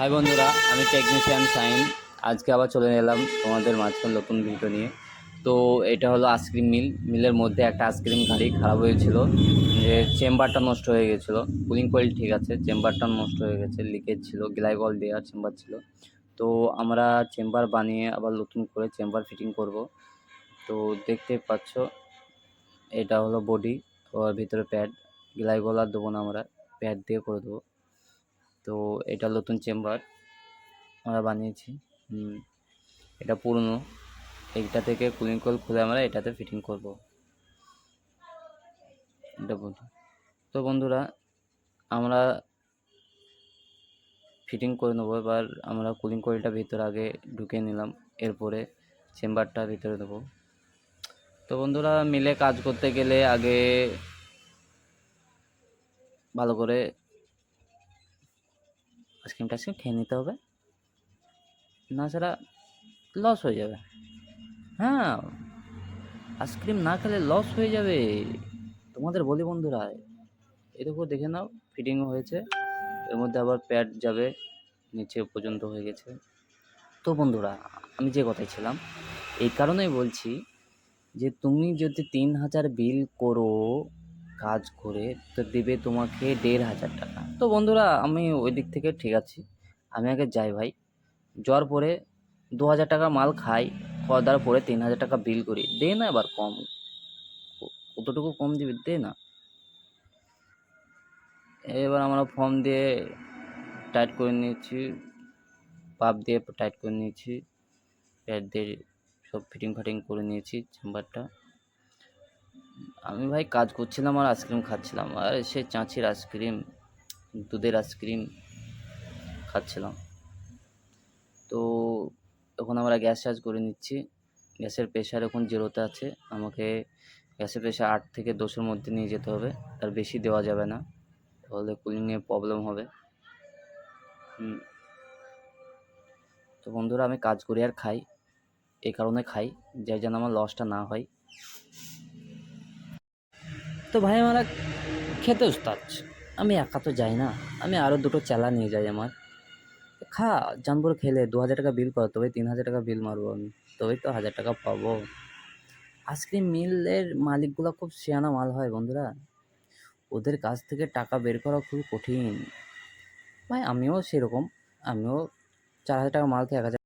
High বন্ধুরা, আমি technician sign আজকে আবার চলে এলাম তোমাদের মাঝখানে নতুন ভিডিও নিয়ে। তো এটা হলো আইসক্রিম মিল। মিলের মধ্যে একটা আইসক্রিম গাড়ি খারাপ হয়েছিল, যে চেম্বারটা নষ্ট হয়ে গেছিল। কুলিং কয়েল ঠিক আছে, চেম্বারটা নষ্ট হয়ে গেছে লিকেজ ছিল গ্লাইকল দেওয়ার চেম্বার ছিল। তো আমরা চেম্বার বানিয়ে আবার নতুন করে চেম্বার ফিটিং করব। তো দেখতে পাচ্ছ, এটা হলো বডি ওর ভিতরে প্যাড গ্লাইকল আর দেবো না আমরা প্যাড দিয়ে করে দেবো। তো এটা নতুন চেম্বার আমরা বানিয়েছি। এটা পুরনো। এইটা থেকে কুলিং কল খুলে আমরা এটাতে ফিটিং করব। এটা বন্ধু তো বন্ধুরা, আমরা ফিটিং করে নেব। এবার আমরা কুলিং কয়েলটা ভিতরে আগে ঢুকে নিলাম। এরপরে চেম্বারটা ভিতরে দেবো। তো বন্ধুরা, মিলে কাজ করতে গেলে আগে ভালো করে আইসক্রিম টাইসক্রিম খেয়ে নিতে হবে। না ছাড়া লস হয়ে যাবে। হ্যাঁ আইসক্রিম না খেলে লস হয়ে যাবে। তোমাদের বলি বন্ধুরা এরকম দেখে নাও ফিটিংও হয়েছে। এর মধ্যে আবার প্যাড যাবে, নিচে পর্যন্ত হয়ে গেছে। তো বন্ধুরা, আমি যে কথায় ছিলাম, এই কারণেই বলছি যে তুমি যদি তিন হাজার বিল করো কাজ করে, তো দেবে তোমাকে দেড় হাজার টাকা। তো বন্ধুরা, আমি ওই দিক থেকে ঠিক আছি। আমি আগে যাই ভাই। জ্বর পরে দু হাজার টাকা মাল খাই খাওয়া দাওয়ার পরে তিন হাজার টাকা বিল করি। দে না এবার কম। কতটুকু কম দিবি, দে না। এবার আমরা ফর্ম দিয়ে টাইট করে নিয়েছি। পাপ দিয়ে টাইট করে নিয়েছি। প্যাড দিয়ে সব ফিটিং ফাটিং করে নিয়েছি চেম্বারটা আমি ভাই কাজ করছিলাম আর আইসক্রিম খাচ্ছিলাম। আর সে চাঁচির আইসক্রিম দুধের আইসক্রিম খাচ্ছিলাম। তো এখন আমরা গ্যাস চার্জ করে নিচ্ছি। গ্যাসের প্রেশার এখন জিরোতে আছে। আমাকে গ্যাসের প্রেশার আট থেকে দশের মধ্যে নিয়ে যেতে হবে। তার বেশি দেওয়া যাবে না। তাহলে কুলিংয়ে প্রবলেম হবে। তো বন্ধুরা, আমি কাজ করি আর খাই। এই কারণে খাই। যার যেন আমার লসটা না হয়। তো ভাই, আমরা খেতে উস্তাদ। আমি একা তো যাই না। আমি আরও দুটো চালা নিয়ে যাই আমার। খা জানবুর খেলে, দু হাজার টাকা বিল কর তবে তিন হাজার টাকা বিল মারবো আমি। তবেই তো হাজার টাকা পাবো। আইসক্রিম মিলের মালিকগুলো খুব সিয়ানা মাল হয় বন্ধুরা। ওদের কাছ থেকে টাকা বের করা খুবই কঠিন। ভাই, আমিও সেরকম। আমিও চার হাজার টাকা মাল থেকে এক হাজার